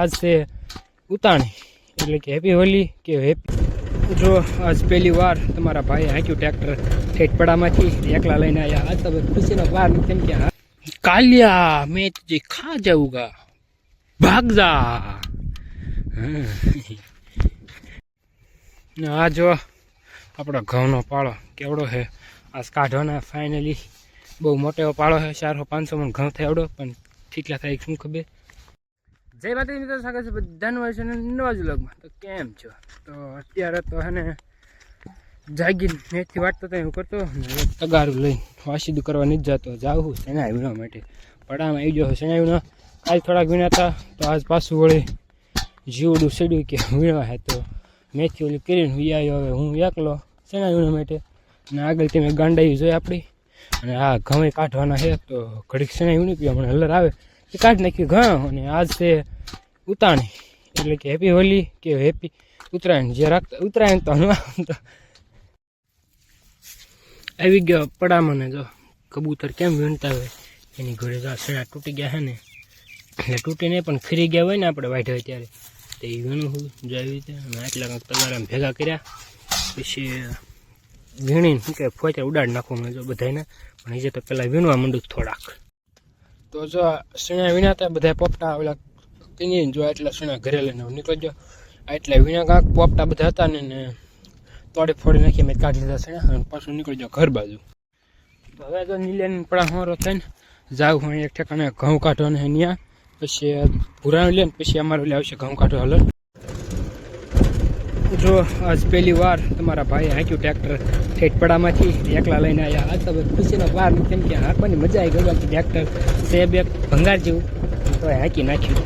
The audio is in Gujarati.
આજ છે ઉતાણી, એટલે કે હેપી હોલી કે હેપી. જો આજ પહેલી વાર તમારા ભાઈએ હાંક્યું ટ્રેક્ટર ઠેઠપડામાંથી એકલા લઈને આવ્યા આજ તમે ખુશીનો વાર કેમ કે કાલિયા મેં તુझे ખા જાઉંગા? ભાગ જા. આ જો આપણો ઘઉંનો પાળો કેવડો છે આજ કાઢવાના ફાઇનલી બહુ મોટો પાળો છે ચારસો પાંચસો મણ ઘઉં થાય પણ ઠીકલા થાય, શું ખબર? જય માતાજી મિત્રો, સ્વાગત છે બધાનું હોય છે નવા જ લગમાં તો કેમ છો? તો અત્યારે તો હે ને જાગીને મેથી વાટતો તો હું કરતો તગારું લઈને વાસીદું કરવા નથી જતો. જાવું શેના વિના માટે? પડામાં આવી ગયો શેના વિના? કાલ થોડાક વિના હતા, તો આજ પાછું વળી જીવડું સીડ્યું કે વીણવા હે તો મેથી ઓલી કરીને વી આવ્યો. હવે હું એકલો શેના વિના માટે? અને આગળ તમે ગાંડાઈ જોઈ આપણી. અને આ ઘમે કાઢવાના છે, તો ઘડીક શેના વીણી પીવા મને હલર આવે. એ કાઢી નાખ્યું ઘઉં અને આજ છે ઉતાણી. એટલે કે હેપી હોલી કે હેપી ઉત્તરાયણ. જે રાખતા ઉત્તરાયણ તો હનુમાન તો આવી ગયો પડામાં જો કબૂતર કેમ વીણતા હોય? એની ઘરે જો આ તૂટી ગયા છે ને. એટલે નહીં પણ ખરી ગયા હોય ને આપણે વાઢ્યા ત્યારે તો વીણું હું જો રીતે અને આટલા કંઈક તગારા ભેગા કર્યા. પછી વીણીને શું કે ફોચા ઉડાડી નાખવા મને જો બધાને પણ એ જે તો પહેલાં વીણવા માંડું થોડાક. તો જો સણા વીણાતા બધા પોપટા ઓલા કિની જો એટલા સણા ઘરે લઈને નીકળજો એટલે વીણા કાંક પોપટા બધા હતા ને ને તોડી ફોડી નાખી મેં કાઢી લીધા સણા અને પાછું નીકળી જાઓ ઘર બાજુ. તો હવે તો નીલેન પડા હોરો થઈને જાવ હું એક ઠેકાણે ઘઉં કાઢો ને ત્યાં પછી ભૂરાણ લે પછી અમારે આવશે ઘઉં કાઢો હાલો. જો આજ પહેલી વાર તમારા ભાઈએ હાંક્યું ટ્રેક્ટર ઠેઠપડામાંથી. એકલા લઈને આવ્યા આ તો ખુશીનો વાર. કેમ કે હાંકવાની મજા આવી ગઈ. બાકી ટ્રેક્ટર સેબ એક ભંગાર જેવું. તો હાંકી નાખ્યું.